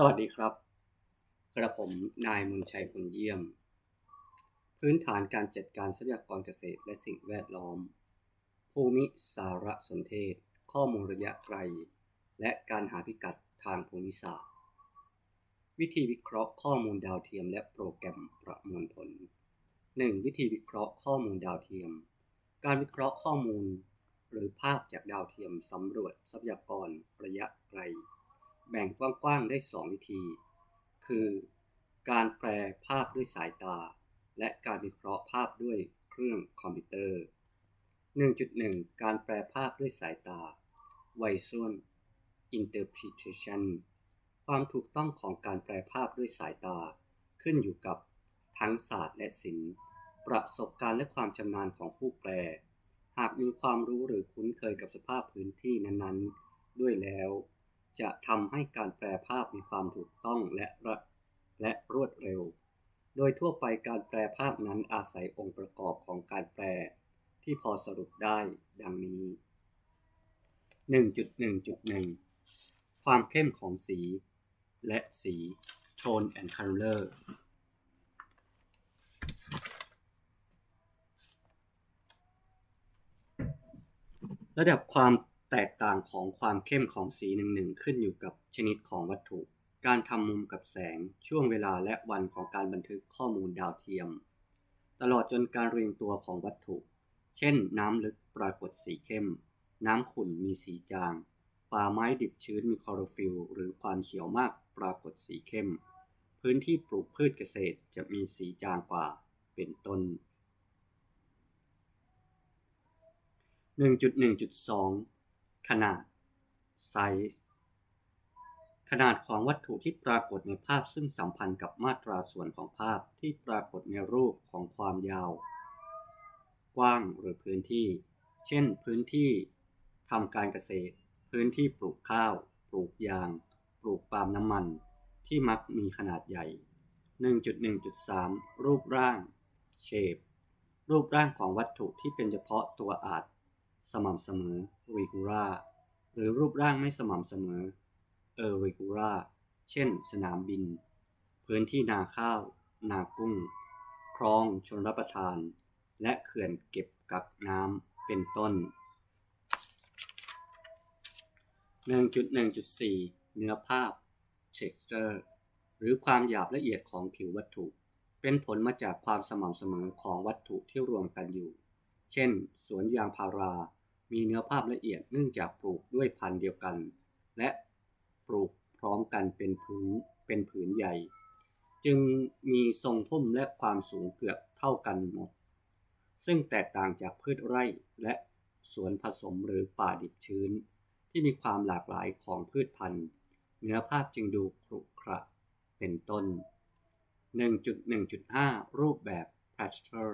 สวัสดีครับ กระผมนายมืองชัยพลเยี่ยม พื้นฐานการจัดการทรัพยากรเกษตรและสิ่งแวดล้อม ภูมิสารสนเทศ ข้อมูลระยะไกล และการหาพิกัดทางภูมิศาสตร์ วิธีวิเคราะห์ข้อมูลดาวเทียมและโปรแกรมประมวลผล 1. วิธีวิเคราะห์ข้อมูลดาวเทียม การวิเคราะห์ข้อมูล หรือภาพจากดาวเทียมสำรวจทรัพยากรระยะไกล แบ่งกว้างๆได้ 2 วิธี คือ การแปลภาพด้วยสายตา และการวิเคราะห์ภาพด้วยเครื่องคอมพิวเตอร์ 1.1 การแปลภาพด้วยสายตา Visual Interpretation ความถูกต้องของการแปลภาพด้วยสายตา ขึ้นอยู่กับทั้งศาสตร์และศิลป์ประสบการณ์และความชำนาญของผู้แปล หากมีความรู้หรือคุ้นเคยกับสภาพพื้นที่นั้นๆ ด้วยแล้ว จะทำให้การแปลภาพมีความถูกต้องและระและรวดเร็ว โดยทั่วไปการแปลภาพนั้นอาศัยองค์ประกอบของการแปล ที่พอสรุปได้ดังนี้ 1.1.1 ความเข้มของสี และสี tone and color ระดับความ แตกต่างของความเข้มของสีหนึ่งๆขึ้นอยู่กับชนิดของวัตถุ การทำมุมกับแสง ช่วงเวลาและวันของการบันทึกข้อมูลดาวเทียม ตลอดจนการเรียงตัวของวัตถุ เช่น น้ำลึกปรากฏสีเข้ม น้ำขุ่นมีสีจาง ป่าไม้ดิบชื้นมีคลอโรฟิลล์หรือความเขียวมากปรากฏสีเข้ม พื้นที่ปลูกพืชเกษตรจะมีสีจางกว่า เป็นต้น 1.1.2 ขนาด size ขนาดของวัตถุที่ปรากฏในภาพซึ่งสัมพันธ์กับมาตราส่วนของภาพที่ปรากฏในรูปของความยาว กว้างหรือพื้นที่ เช่น พื้นที่ทำการเกษตร พื้นที่ปลูกข้าว ปลูกยาง ปลูกปาล์มน้ำมัน ที่มักมีขนาดใหญ่ 1.1.3 รูปร่าง shape รูปร่างของวัตถุที่เป็นเฉพาะตัวอาจ สม่ำเสมอ regular หรือรูปร่างไม่สม่ำเสมอ irregular เช่น สนามบิน พื้นที่นาข้าว นากุ้ง คลองชนรับประทาน และเขื่อนเก็บกักน้ำเป็นต้น 1.1.4 เนื้อภาพ texture หรือความหยาบละเอียดของผิววัตถุ เป็นผลมาจากความสม่ำเสมอของวัตถุที่รวมกันอยู่ เช่น สวนยางพารา มีเนื้อภาพละเอียดเนื่องจากปลูกด้วยพันธุ์เดียวกัน และปลูกพร้อมกันเป็นพื้นเป็นผืนใหญ่ จึงมีทรงพุ่มและความสูงเกือบเท่ากันหมด ซึ่งแตกต่างจากพืชไร่และสวนผสมหรือป่าดิบชื้น ที่มีความหลากหลายของพืชพันธุ์ เนื้อภาพจึงดูขรุขระเป็นต้น 1.1.5 รูปแบบ pastel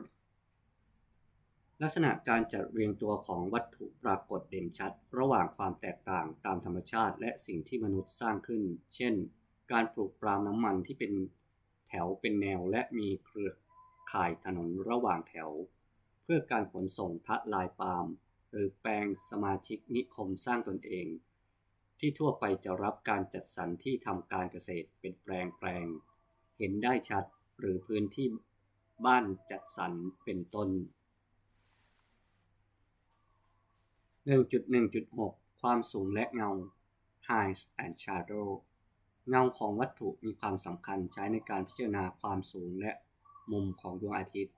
ลักษณะการจัดเรียงตัวของวัตถุปรากฏเด่นชัด ระหว่างความแตกต่างตามธรรมชาติและสิ่งที่มนุษย์สร้างขึ้น เช่น การปลูกปาล์มน้ำมันที่เป็นแถวเป็นแนวและมีเครือข่ายถนนระหว่างแถว เพื่อการขนส่งทะลายปาล์มหรือแปลงสมาชิกนิคมสร้างตนเอง ที่ทั่วไปจะรับการจัดสรรที่ทำการเกษตรเป็นแปลงแปลง เห็นได้ชัดหรือพื้นที่บ้านจัดสรรเป็นต้น 1.1.6 ความสูงและเงา Height and Shadow เงาของวัตถุมีความสำคัญใช้ในการพิจารณาความสูงและมุมของดวงอาทิตย์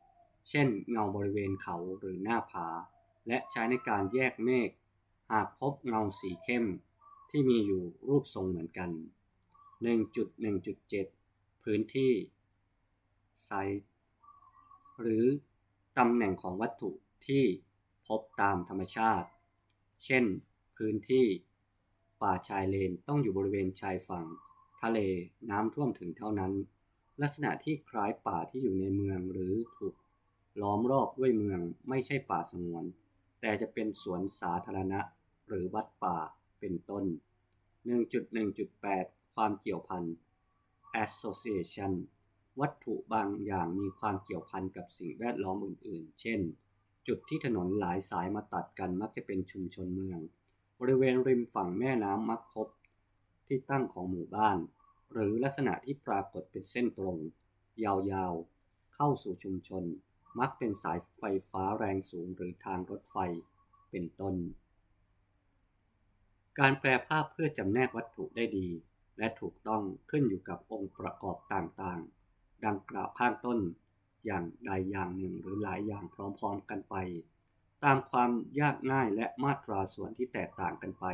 เช่น เงาบริเวณเขาหรือหน้าผา และใช้ในการแยกเมฆ หากพบเงาสีเข้ม ที่มีอยู่รูปทรงเหมือนกัน 1.1.7 พื้นที่ Size หรือตำแหน่งของวัตถุที่พบตามธรรมชาติ เช่น พื้นที่ ป่าชายเลนต้องอยู่บริเวณชายฝั่ง ทะเลน้ำท่วมถึงเท่านั้น ลักษณะที่คล้ายป่าที่อยู่ในเมืองหรือถูกล้อมรอบด้วยเมืองไม่ใช่ป่าสงวน แต่จะเป็นสวนสาธารณะ หรือวัดป่าเป็นต้น 1.1.8 ความเกี่ยวพัน association วัตถุบางอย่างมีความเกี่ยวพันกับสิ่งแวดล้อมอื่น ๆ เช่น จุดที่ถนนหลายสายมาตัดกันมักจะเป็นชุมชนเมือง บริเวณริมฝั่งแม่น้ำมักพบ ที่ตั้งของหมู่บ้าน หรือลักษณะที่ปรากฏเป็นเส้นตรง ยาวๆ เข้าสู่ชุมชน มักเป็นสายไฟฟ้าแรงสูงหรือทางรถไฟ เป็นต้น การแปลภาพเพื่อจำแนกวัตถุได้ดี และถูกต้องขึ้นอยู่กับองค์ประกอบต่างๆ ดังกล่าวข้างต้น อย่างใดอย่างหนึ่งหรือหลายอย่างพร้อมๆกันไป ตามความยากง่ายและมาตราส่วนที่แตกต่างกันไป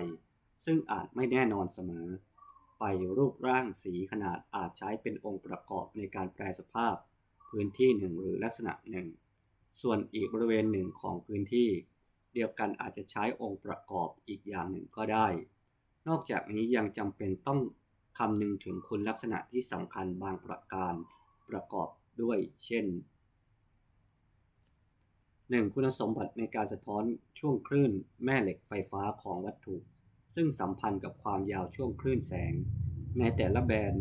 ซึ่งอาจไม่แน่นอนเสมอ ไปรูปร่างสีขนาดอาจใช้เป็นองค์ประกอบในการแปลสภาพ พื้นที่หนึ่งหรือลักษณะหนึ่ง ส่วนอีกบริเวณหนึ่งของพื้นที่ เดียวกันอาจจะใช้องค์ประกอบอีกอย่างหนึ่งก็ได้ นอกจากนี้ยังจำเป็นต้องคำนึงถึงคุณลักษณะที่สำคัญบางประการประกอบ ด้วยเช่น 1. คุณสมบัติในการสะท้อนช่วงคลื่นแม่เหล็กไฟฟ้าของวัตถุ ซึ่งสัมพันธ์กับความยาวช่วงคลื่นแสง ในแต่ละแบน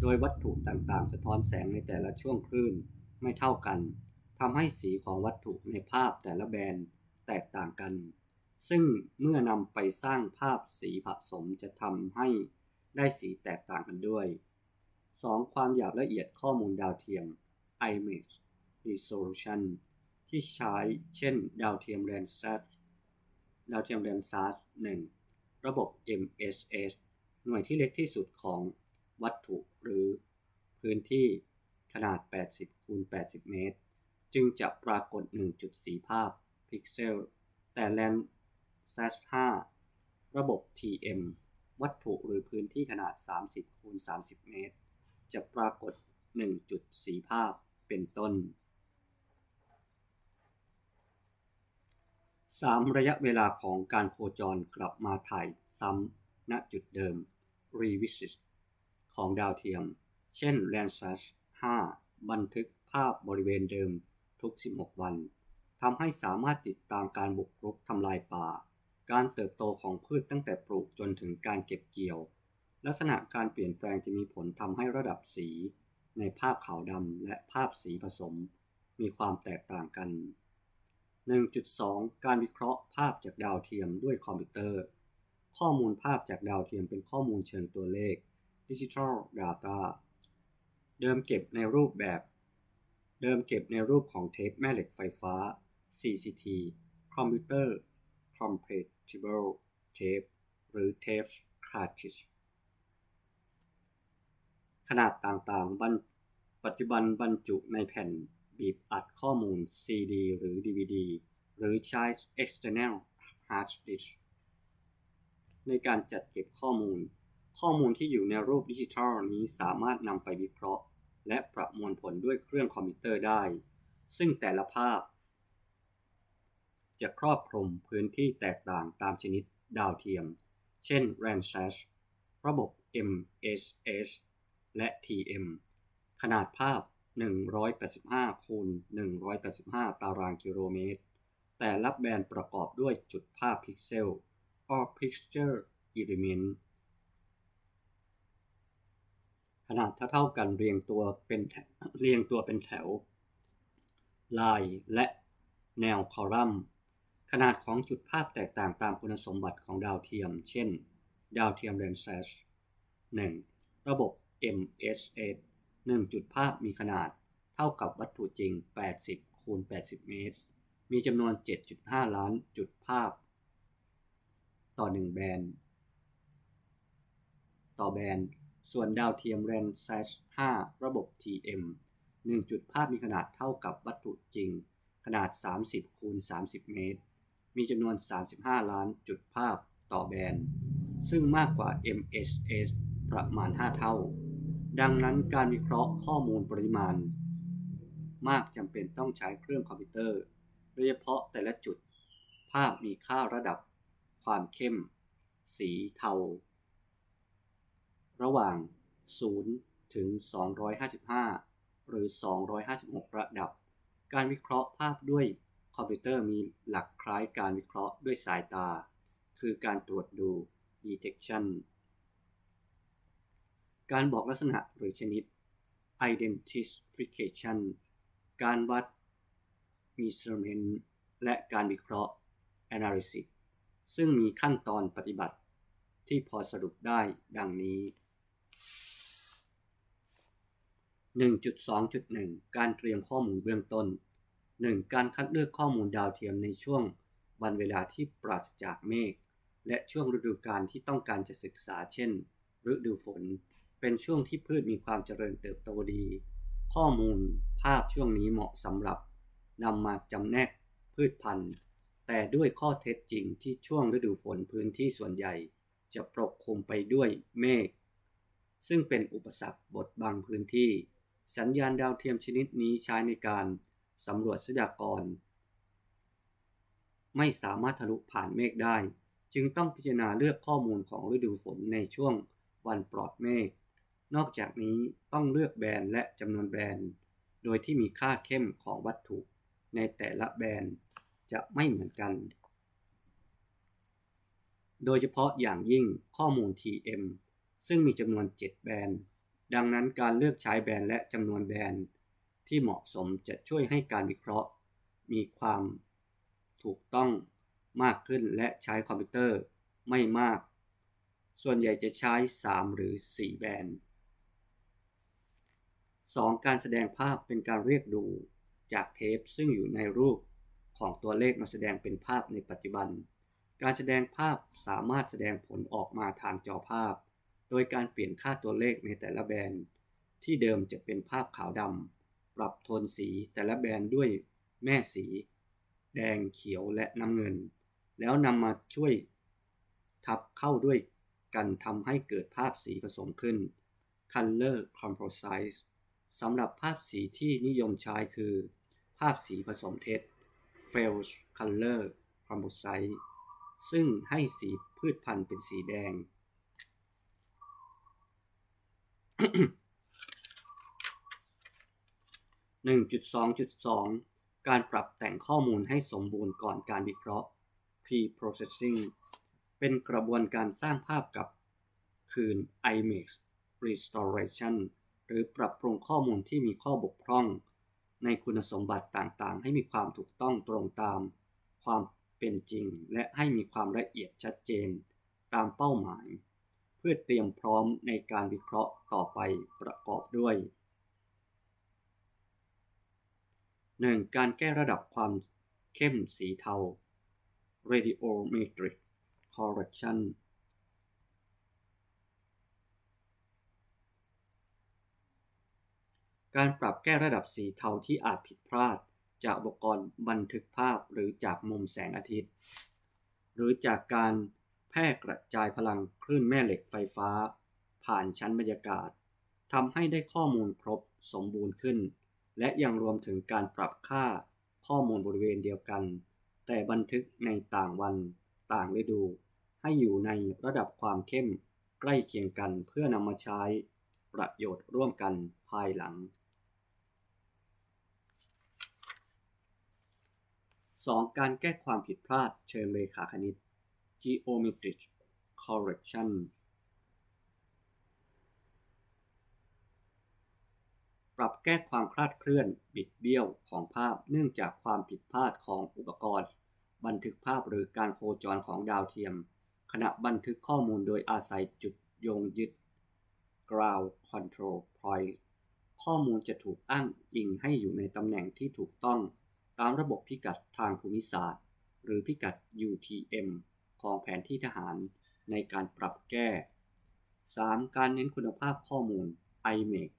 โดยวัตถุต่างๆ สะท้อนแสงในแต่ละช่วงคลื่นไม่เท่ากันทำให้สีของวัตถุในภาพแต่ละแบนแตกต่างกัน ซึ่งเมื่อนำไปสร้างภาพสีผสมจะทำให้ได้สีแตกต่างกันด้วย 2. ความหยาบละเอียดข้อมูลดาวเทียม image resolution ที่ใช้เช่นดาวเทียม Landsat ดาวเทียม Landsat 1ระบบ MSS หน่วยที่เล็กที่สุดของวัตถุหรือพื้นที่ขนาด 80คูณ80 เมตร จึงจะปรากฏ 1.4 ภาพพิกเซล แต่ Landsat 5ระบบ TM วัตถุหรือพื้นที่ขนาด 30คูณ30 เมตร จะปรากฏ 1.4 ภาพ เป็นต้น 3. ระยะเวลาของการโคจรกลับมาถ่ายซ้ำณจุดเดิม revisit ของดาวเทียม เช่น Landsat 5 บันทึกภาพบริเวณเดิมทุก 16 วันทำให้สามารถติดตามการบุกรุกทำลายป่า การเติบโตของพืชตั้งแต่ปลูกจนถึงการเก็บเกี่ยว ลักษณะการเปลี่ยนแปลงจะมีผลทำให้ระดับสี ในภาพขาวดำและภาพสีผสมมีความแตกต่างกัน 1.2 การวิเคราะห์ภาพจากดาวเทียมด้วยคอมพิวเตอร์ ข้อมูลภาพจากดาวเทียมเป็นข้อมูลเชิงตัวเลข Digital Data เดิมเก็บในรูปแบบ เดิมเก็บในรูปของเทปแม่เหล็กไฟฟ้า CCT Computer Compatible Tape หรือ Tape Cartridge นาดต่างๆ ปัจจุบันบรรจุในแผ่นบีบอัดข้อมูล CD หรือ DVD หรือใช้ external hard disk ในการจัดเก็บข้อมูล ข้อมูลที่อยู่ในรูปดิจิทัลนี้สามารถนำไปวิเคราะห์ และประมวลผลด้วยเครื่องคอมพิวเตอร์ได้ ซึ่งแต่ละภาพ จะครอบคลุมพื้นที่แตกต่างตามชนิดดาวเทียม เช่น Landsat ระบบ MSS และ TM ขนาดภาพ 185คูณ185 ตารางกิโลเมตร แต่ละแบนประกอบด้วยจุดภาพพิกเซล or picture element ขนาดเท่าๆกันเรียงตัวเป็นเรียงตัวเป็นแถว ลายและแนวคอลัมน์ ขนาดของจุดภาพแตกต่างตามคุณสมบัติของดาวเทียม เช่น ดาวเทียม Landsat 1ระบบ MSS 1 จุดภาพมีขนาด เท่ากับวัตถุจริง 80 คูณ 80 เมตร มีจำนวน 7.5 ล้านจุดภาพ ต่อ 1 แบนต่อแบนส่วนดาวเทียม Landsat 5ระบบ TM 1 จุดภาพมีขนาดเท่ากับวัตถุจริง ขนาด 30 คูณ 30 เมตร มีจำนวน 35 ล้านจุดภาพต่อแบนซึ่งมากกว่า MSS ประมาณ 5 เท่า ดังนั้นการวิเคราะห์ข้อมูลปริมาณ มากจำเป็นต้องใช้เครื่องคอมพิวเตอร์ โดยเฉพาะแต่ละจุด ภาพมีค่าระดับ ความเข้ม สีเทา ระหว่าง 0 ถึง 255 หรือ 256 ระดับ การวิเคราะห์ภาพด้วยคอมพิวเตอร์มีหลักคล้ายการวิเคราะห์ด้วยสายตา คือการตรวจดู detection การบอกลักษณะหรือชนิด identification การวัด measurement และการวิเคราะห์ analysis ซึ่งมีขั้นตอนปฏิบัติที่พอสรุปได้ดังนี้ 1.2.1 การเตรียมข้อมูลเบื้องต้น 1. การคัดเลือกข้อมูลดาวเทียมในช่วงวันเวลาที่ปราศจากเมฆและช่วงฤดูกาลที่ต้องการจะศึกษาเช่น ฤดูฝน เป็นช่วงที่พืชมีความเจริญเติบโตดี ข้อมูลภาพช่วงนี้เหมาะสำหรับนำมาจำแนกพืชพันธุ์ แต่ด้วยข้อเท็จจริงที่ช่วงฤดูฝนพื้นที่ส่วนใหญ่ จะปกคลุมไปด้วยเมฆซึ่งเป็นอุปสรรคบดบังพื้นที่ สัญญาณดาวเทียมชนิดนี้ใช้ในการสำรวจทรัพยากร ไม่สามารถทะลุผ่านเมฆได้ จึงต้องพิจารณาเลือกข้อมูลของฤดูฝนในช่วง วันปลอดเมฆ นอกจากนี้ต้องเลือกแบรนด์และจำนวนแบรนด์ โดยที่มีค่าเข้มของวัตถุ ในแต่ละแบรนด์จะไม่เหมือนกัน โดยเฉพาะอย่างยิ่งข้อมูล TM ซึ่งมีจำนวน 7 แบรนด์ ดังนั้นการเลือกใช้แบรนด์และจำนวนแบรนด์ที่เหมาะสมจะช่วยให้การวิเคราะห์ มีความถูกต้องมากขึ้นและใช้คอมพิวเตอร์ไม่มาก ส่วนใหญ่จะใช้ 3 หรือ 4 แบนด์ 2. การแสดงภาพเป็นการเรียกดูจากเทปซึ่งอยู่ในรูปของตัวเลขมาแสดงเป็นภาพในปัจจุบัน การแสดงภาพสามารถแสดงผลออกมาทางจอภาพ โดยการเปลี่ยนค่าตัวเลขในแต่ละแบนด์ที่เดิมจะเป็นภาพขาวดำปรับโทนสีแต่ละแบนด์ด้วยแม่สี แดงเขียวและน้ำเงิน แล้วนำมาช่วยทับเข้าด้วย กันทำให้เกิดภาพสีผสมขึ้น Color Composite สำหรับภาพสีที่นิยมใช้คือ ภาพสีผสมเท็จ Fels Color Composite ซึ่งให้สีพืชพันธุ์เป็นสีแดง 1.2.2 การปรับแต่งข้อมูลให้สมบูรณ์ก่อนการวิเคราะห์ Pre-processing เป็นกระบวนการสร้างภาพกับคืน IMAX Restoration หรือปรับปรุงข้อมูลที่มีข้อบกพร่อง ในคุณสมบัติต่างๆ ให้มีความถูกต้องตรงตาม ความเป็นจริง และให้มีความละเอียดชัดเจน ตามเป้าหมาย เพื่อเตรียมพร้อมในการวิเคราะห์ต่อไปประกอบด้วย 1. การแก้ระดับความเข้มสีเทา radiometric correction การปรับแก้ระดับสีเทาที่อาจผิดพลาด จากอุปกรณ์บันทึกภาพหรือจากมุมแสงอาทิตย์ หรือจากการแพร่กระจายพลังคลื่นแม่เหล็กไฟฟ้า ผ่านชั้นบรรยากาศทำให้ได้ข้อมูลครบสมบูรณ์ขึ้น และยังรวมถึงการปรับค่าข้อมูลบริเวณเดียวกัน แต่บันทึกในต่างวันต่างฤดู ให้อยู่ในระดับความเข้มใกล้เคียงกันเพื่อนำมาใช้ประโยชน์ร่วมกันภายหลัง 2. การแก้ความผิดพลาดเชิงเลขาคณิต geometric correction ปรับแก้ความคลาดเคลื่อนบิดเบี้ยวของภาพเนื่องจากความผิดพลาดของอุปกรณ์ บันทึกภาพหรือการโคจรของดาวเทียม ขณะบันทึกข้อมูลโดยอาศัยจุดโยงยึด ground control point ข้อมูลจะถูกอ้างอิงให้อยู่ในตำแหน่งที่ถูกต้องตามระบบพิกัดทางภูมิศาสตร์ หรือพิกัด UTM ของแผนที่ทหารในการปรับแก้ 3. การเน้นคุณภาพข้อมูล IMAX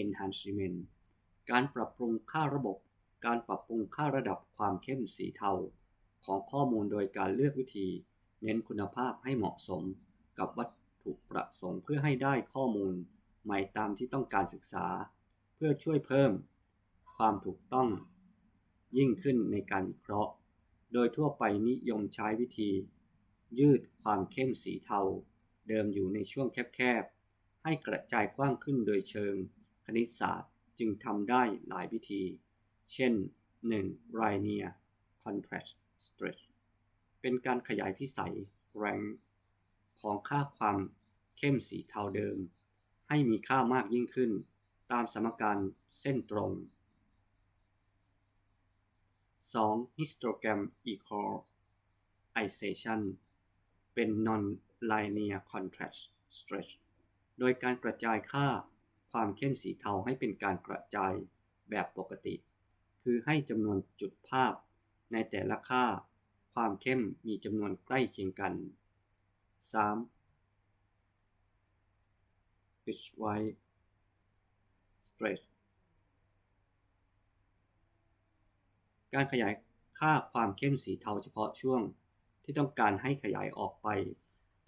Enhancement การปรับปรุงค่าระบบ การปรับปรุงค่าระดับความเข้มสีเทา ของข้อมูลโดยการเลือกวิธี เน้นคุณภาพให้เหมาะสมกับวัตถุประสงค์เพื่อให้ได้ข้อมูลใหม่ตามที่ต้องการศึกษา เพื่อช่วยเพิ่มความถูกต้อง ยิ่งขึ้นในการวิเคราะห์ โดยทั่วไปนิยมใช้วิธี ยืดความเข้มสีเทา เดิมอยู่ในช่วงแคบๆ ให้กระจายกว้างขึ้นโดยเชิงคณิตศาสตร์จึงทำได้หลายวิธี เช่น 1. Linear Contrast Stretch เป็นการขยายพิสัย rank ของค่าความเข้มสีเทาเดิม ให้มีค่ามากยิ่งขึ้น ตามสมการเส้นตรง 2. histogram equalization เป็น non-linear contrast stretch โดยการกระจายค่าความเข้มสีเทาให้เป็นการกระจายแบบปกติ คือให้จำนวนจุดภาพในแต่ละค่า ความเข้มมีจำนวนใกล้เคียงกัน 3. pitch white stretch การขยายค่าความเข้มสีเทาเฉพาะช่วงที่ต้องการให้ขยายออกไป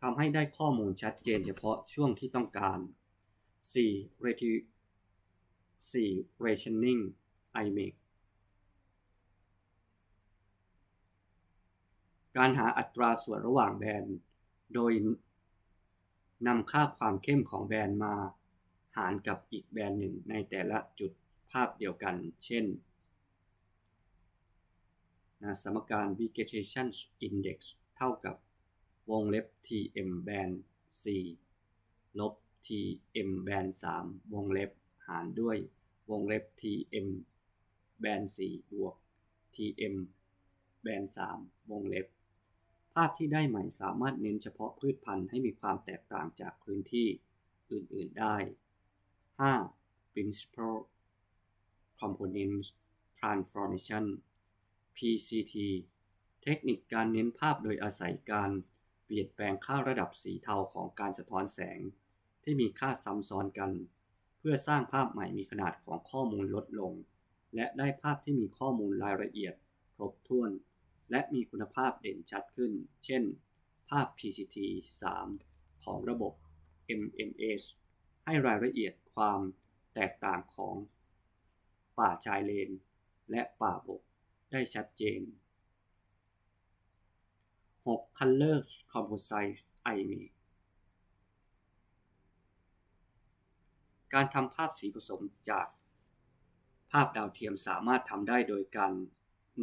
ทำให้ได้ข้อมูลชัดเจนเฉพาะช่วงที่ต้องการ 4. reti 4. rationing IMAX การหาอัตราส่วนระหว่างแบนด์โดยนำค่าความเข้มของแบนด์มาหารกับอีกแบนด์หนึ่งในแต่ละจุดภาพเดียวกัน เช่นนะสมการ vegetation index เท่ากับวงเล็บ tm แบนด์4ลบ tm แบนด์3วงเล็บหารด้วยวงเล็บ tm แบนด์4บวก tm แบนด์3วงเล็บ ภาพที่ได้ใหม่สามารถเน้นเฉพาะพืชพันธุ์ให้มีความแตกต่างจากพื้นที่อื่น ๆ ได้ 5. principal components transformation PCT เทคนิคการเน้นภาพโดยอาศัยการเปลี่ยนแปลงค่าระดับสีเทาของการสะท้อนแสง ที่มีค่าซ้ำซ้อนกัน เพื่อสร้างภาพใหม่มีขนาดของข้อมูลลดลง และได้ภาพที่มีข้อมูลรายละเอียดครบถ้วน และมีคุณภาพเด่นชัดขึ้น เช่น ภาพ PCT 3 ของระบบ MMS ให้รายละเอียดความแตกต่างของ ป่าชายเลน และป่าบกได้ชัดเจน 6. Color Composite IMAX การทำภาพสีผสมจาก ภาพดาวเทียมสามารถทำได้โดยการ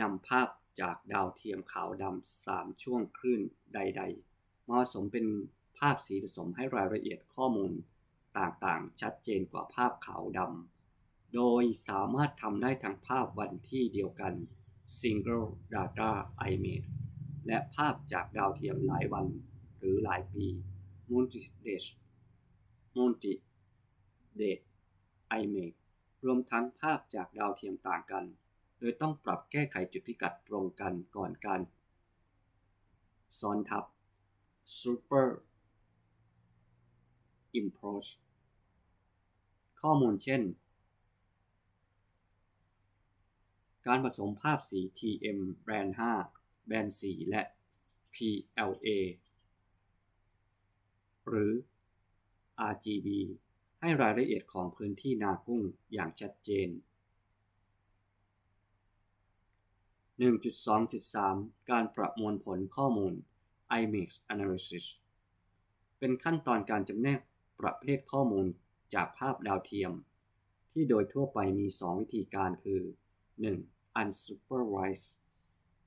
นำภาพ จากดาวเทียมขาวดำสามช่วงคลื่นใด ๆ มาผสมเป็นภาพสีผสมให้รายละเอียดข้อมูลต่างๆ ชัดเจนกว่าภาพขาวดำ โดยสามารถทำได้ทั้งภาพวันที่เดียวกัน Single Data Image และภาพจากดาวเทียมหลายวันหรือหลายปี Multi Date Multi Date Image รวมทั้งภาพจากดาวเทียมต่างกัน โดยต้องปรับแก้ไขจุดพิกัดตรงกันก่อนการซ้อนทับ Super Impose ข้อมูลเช่น การผสมภาพสี TM แบรนด์ 5 แบรนด์ 4 และ PLA หรือ RGB ให้รายละเอียดของพื้นที่นากุ้งอย่างชัดเจน 1.2.3 การประมวลผลข้อมูล IMAX Analysis เป็นขั้นตอนการจำแนกประเภทข้อมูลจากภาพดาวเทียม ที่โดยทั่วไปมี 2 วิธีการคือ 1. unsupervised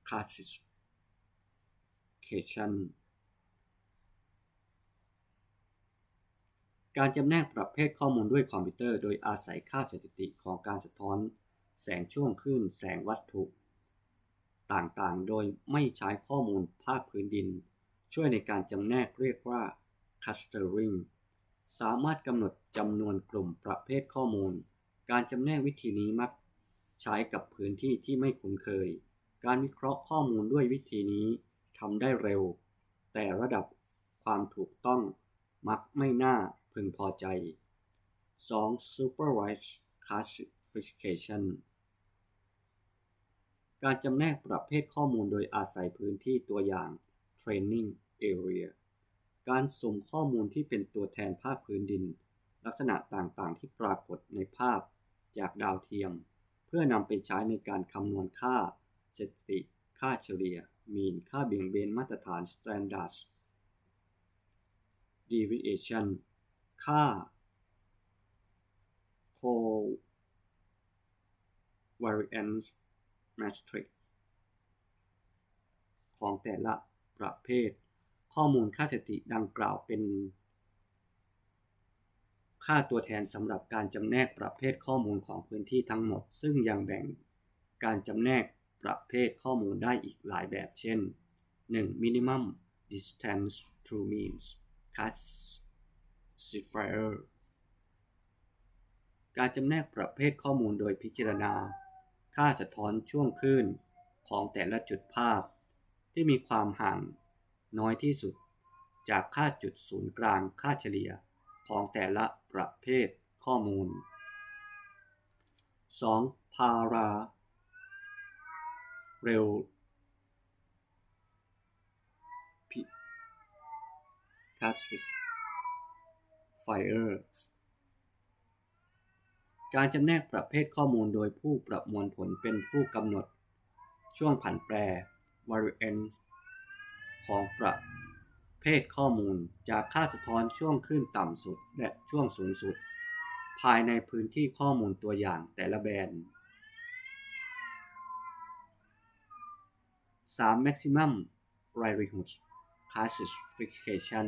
classification การจำแนกประเภทข้อมูลด้วยคอมพิวเตอร์ โดยอาศัยค่าสถิติของการสะท้อน แสงช่วงคลื่นแสงวัตถุ ต่างๆ โดยไม่ใช้ข้อมูลภาคพื้นดิน ช่วยในการจำแนกเรียกว่า clustering สามารถกำหนดจำนวนกลุ่มประเภทข้อมูล การจำแนกวิธีนี้มัก ใช้กับพื้นที่ที่ไม่คุ้นเคย การวิเคราะห์ข้อมูลด้วยวิธีนี้ทำได้เร็ว แต่ระดับความถูกต้องมักไม่น่าพึงพอใจ 2. Supervised Classification การจำแนกประเภทข้อมูลโดยอาศัยพื้นที่ตัวอย่าง Training Area การสุ่มข้อมูลที่เป็นตัวแทนภาคพื้นดิน ลักษณะต่างๆ ที่ปรากฏในภาพจากดาวเทียม เพื่อนำไปใช้ในการคำนวณค่าสถิติ ค่าเฉลี่ย มีน ค่าเบี่ยงเบนมาตรฐาน standard deviation ค่า covariance matrix ของแต่ละประเภท ข้อมูลค่าสถิติดังกล่าวเป็น ค่าตัวแทนสำหรับการจำแนกประเภทข้อมูลของพื้นที่ทั้งหมด ซึ่งยังแบ่งการจำแนกประเภทข้อมูลได้อีกหลายแบบ เช่น 1. minimum distance to means classifier การจำแนกประเภทข้อมูลโดยพิจารณา ค่าสะท้อนช่วงคลื่นของแต่ละจุดภาพ ที่มีความห่างน้อยที่สุด จากค่าจุดศูนย์กลางค่าเฉลี่ยของแต่ละประเภทข้อมูล 2. พาราเรลพิคัสฟิสไฟเออร์ การจำแนกประเภทข้อมูลโดยผู้ประมวลผลเป็นผู้กำหนด ช่วงผันแปร variance ของประเภทข้อมูลจากค่าสะท้อนช่วงขึ้นต่ำสุดและช่วงสูงสุด ภายในพื้นที่ข้อมูลตัวอย่างแต่ละแบนด์ 3. maximum likelihood classification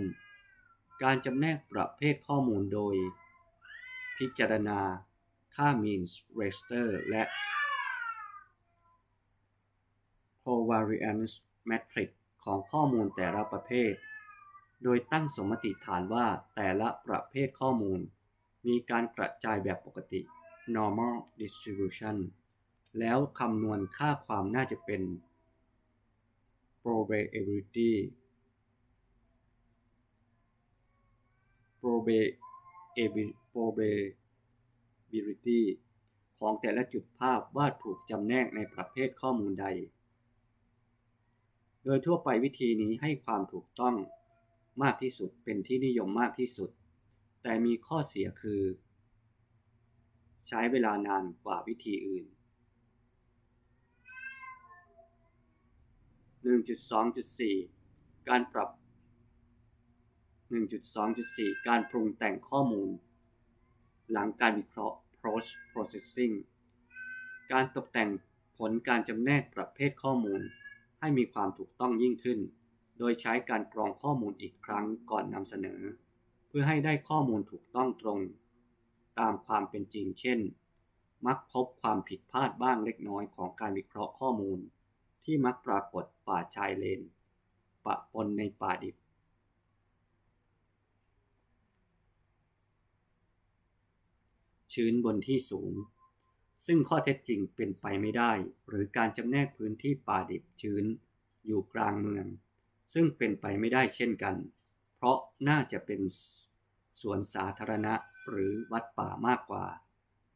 การจำแนกประเภทข้อมูลโดย พิจารณา ค่า means raster และ covariance matrix ของข้อมูลแต่ละประเภท โดยตั้งสมมติฐานว่าแต่ละประเภทข้อมูล มีการกระจายแบบปกติ normal distribution แล้วคำนวณค่าความน่าจะเป็น probability probability ของแต่ละจุดภาพว่าถูกจำแนกในประเภทข้อมูลใด โดยทั่วไปวิธีนี้ให้ความถูกต้องมากที่สุดเป็นที่นิยมมากที่สุด แต่มีข้อเสียคือ ใช้เวลานานกว่าวิธีอื่น 1.2.4 การปรับ 1.2.4 การปรุงแต่งข้อมูล หลังการวิเคราะห์ post processing การตกแต่งผลการจำแนกประเภทข้อมูล ให้มีความถูกต้องยิ่งขึ้น โดยใช้การกรองข้อมูลอีกครั้งก่อนนำเสนอ เพื่อให้ได้ข้อมูลถูกต้องตรง ตามความเป็นจริง เช่น มักพบความผิดพลาดบ้างเล็กน้อยของการวิเคราะห์ข้อมูล ที่มักปรากฏป่าชายเลน ปะปนในป่าดิบ ชื้นบนที่สูง ซึ่งข้อเท็จจริงเป็นไปไม่ได้ หรือการจำแนกพื้นที่ป่าดิบชื้น อยู่กลางเมือง ซึ่งเป็นไปไม่ได้เช่นกัน เพราะน่าจะเป็นสวนสาธารณะหรือวัดป่ามากกว่า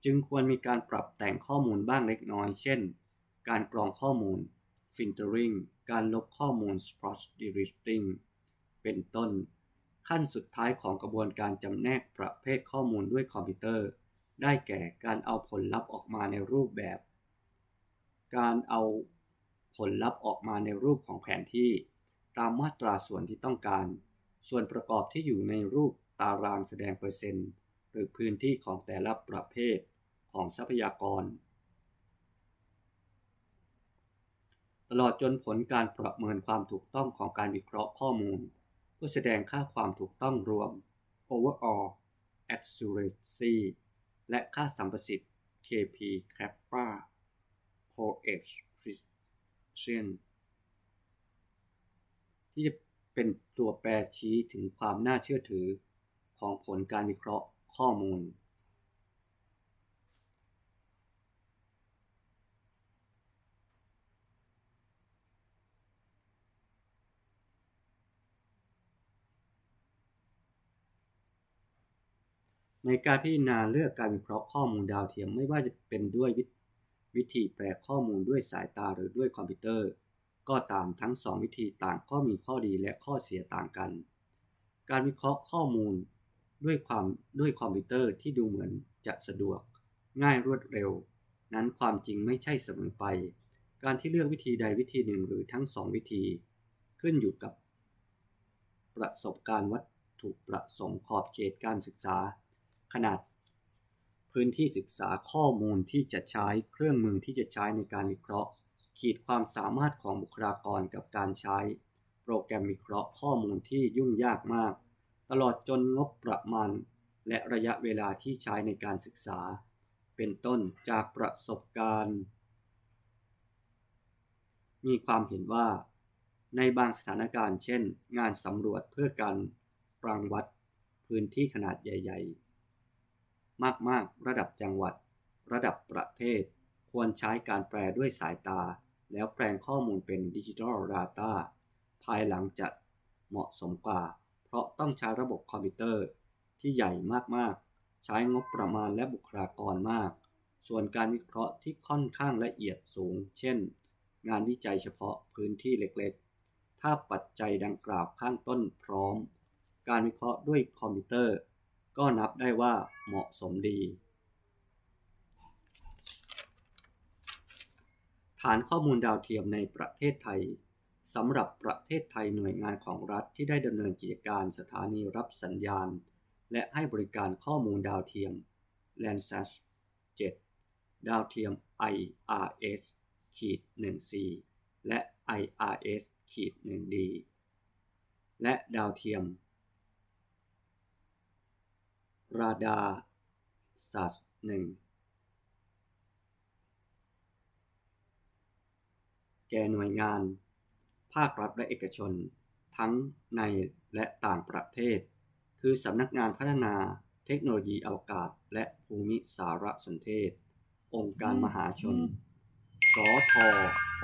จึงควรมีการปรับแต่งข้อมูลบ้างเล็กน้อย เช่น การกรองข้อมูล filtering การลบข้อมูล spot deleting เป็นต้น ขั้นสุดท้ายของกระบวนการจำแนกประเภทข้อมูลด้วยคอมพิวเตอร์ ได้แก่การเอาผลลัพธ์ออกมาในรูปแบบ การเอาผลลัพธ์ออกมาในรูปของแผนที่ ตามมาตราส่วนที่ต้องการ ส่วนประกอบที่อยู่ในรูปตารางแสดงเปอร์เซ็นต์ หรือพื้นที่ของแต่ละประเภทของทรัพยากร ตลอดจนผลการประเมินความถูกต้องของการวิเคราะห์ข้อมูลเพื่อแสดงค่าความถูกต้องรวม overall accuracy และค่าสัมประสิทธิ์ KP kappa coefficient ที่จะเป็นตัวแปรชี้ถึงความน่าเชื่อถือของผลการวิเคราะห์ข้อมูล ในการพิจารณาเลือกการวิเคราะห์ข้อมูลดาวเทียมไม่ว่าจะเป็นด้วยวิธีแปลข้อมูลด้วยสายตาหรือด้วยคอมพิวเตอร์ ก็ตามทั้งสองวิธีต่างก็มีข้อดีและข้อเสียต่างกัน การวิเคราะห์ข้อมูลด้วยความด้วยคอมพิวเตอร์ที่ดูเหมือนจะสะดวก ง่ายรวดเร็ว นั้นความจริงไม่ใช่เสมอไป การที่เลือกวิธีใดวิธีหนึ่งหรือทั้งสองวิธี ขึ้นอยู่กับ ประสบการณ์วัตถุประสงค์ขอบเขตการศึกษา ขนาดพื้นที่ศึกษาข้อมูลที่จะใช้เครื่องมือที่จะใช้ในการวิเคราะห์ ขีดความสามารถของบุคลากรกับการใช้ โปรแกรมวิเคราะห์ข้อมูลที่ยุ่งยากมาก ตลอดจนงบประมาณ และระยะเวลาที่ใช้ในการศึกษา เป็นต้นจากประสบการณ์ มีความเห็นว่า ในบางสถานการณ์เช่น งานสำรวจเพื่อการรังวัดพื้นที่ขนาดใหญ่ ๆ มาก ๆ ระดับจังหวัด ระดับประเทศ ควรใช้การแปลด้วยสายตา แล้วแปลงข้อมูลเป็นดิจิทัลดาต้าภายหลังจะเหมาะสมกว่า เพราะต้องใช้ระบบคอมพิวเตอร์ ที่ใหญ่มาก ๆ ใช้งบประมาณและบุคลากรมาก ส่วนการวิเคราะห์ที่ค่อนข้างละเอียดสูง เช่น งานวิจัยเฉพาะพื้นที่เล็ก ๆ ถ้าปัจจัยดังกล่าวข้างต้นพร้อม การวิเคราะห์ด้วยคอมพิวเตอร์ ก็นับได้ว่าเหมาะสมดี ฐานข้อมูลดาวเทียมในประเทศไทยสำหรับประเทศไทยหน่วยงานของรัฐที่ได้ดำเนินกิจการสถานีรับสัญญาณ และให้บริการข้อมูลดาวเทียม Landsat 7ดาวเทียม IRS ขีด 1C และ IRS ขีด 1D และดาวเทียม ราดาสัส1แก่หน่วยงาน ภาครัฐและเอกชน ทั้งในและต่างประเทศ คือสำนักงานพัฒนาเทคโนโลยีอวกาศ และภูมิสารสนเทศ องค์การมหาชน สท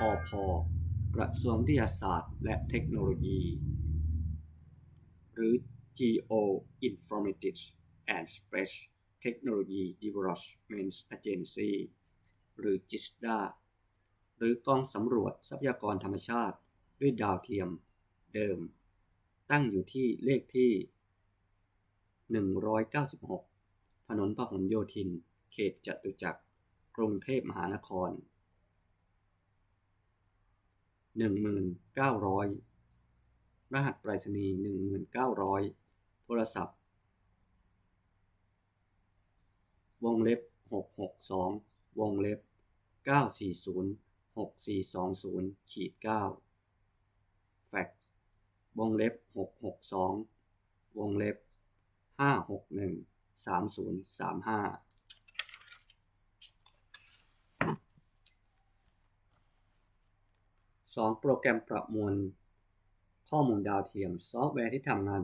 อพกระทรวงวิทยาศาสตร์ และเทคโนโลยี หรือ Geo Informatics and Space Technology Development Agency หรือ GISDA หรือกองสำรวจทรัพยากรธรรมชาติด้วยดาวเทียมเดิม ตั้งอยู่ที่เลขที่ 196 ถนนพหลโยธิน เขตจตุจักร กรุงเทพมหานคร 1900 รหัสไปรษณีย์1900 โทรศัพท์ วงเล็บ 662 วงเล็บ 940 6420ขีด9แฟกซ์วงเล็บ 662 วงเล็บ 561 3035 2. โปรแกรมประมวล ข้อมูลดาวเทียมซอฟต์แวร์ที่ทำงาน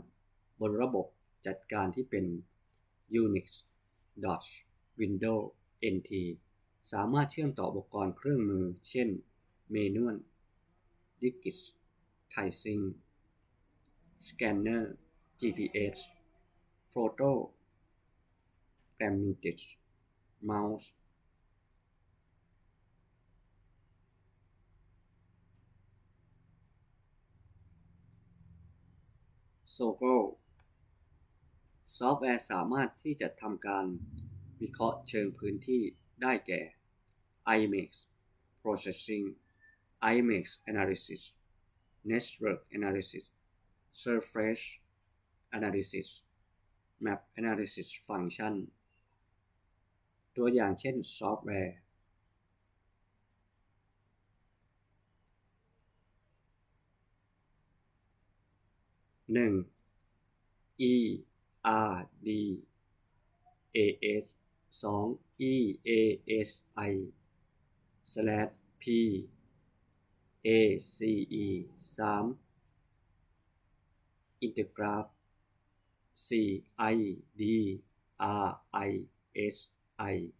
บนระบบจัดการที่เป็น Unix DOS Windows NT สามารถเชื่อมต่ออุปกรณ์เครื่องมือ เช่น Manual Digit Tracing Scanner GPS Photo Grammetric Mouse s o g o ซอฟต์แวร์สามารถที่จะทำการ วิเคราะห์เชิงพื้นที่ได้แก่ IMAX Processing IMAX Analysis Network Analysis Surface Analysis Map Analysis Function ตัวอย่างเช่นซอฟต์แวร์ 1. E R D A S 2. E A S I slash P A C E 3. Intergraph 4. I D R I S I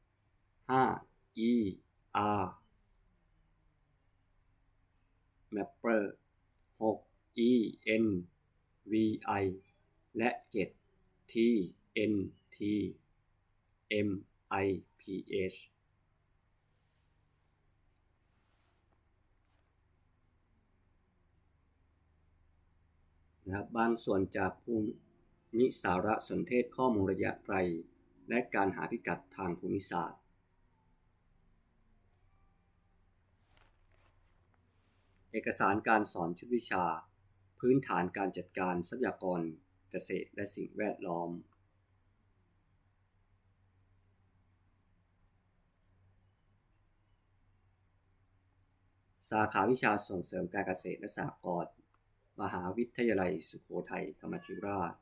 5. E R Mapper 6. E N V I และ 7. T N T M I P H นะครับบางส่วนจากภูมิสารสนเทศข้อมูลระยะไกล และการหาพิกัดทางภูมิศาสตร์ เอกสารการสอนชุดวิชา พื้นฐานการจัดการทรัพยากรเกษตรและสิ่งแวดล้อม สาขาวิชาส่งเสริมการเกษตรและสหกรณ์มหาวิทยาลัยสุโขทัยธรรมธิราช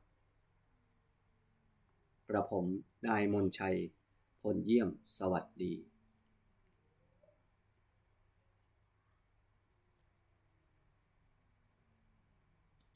กระผม นายมนชัย พลเยี่ยม สวัสดี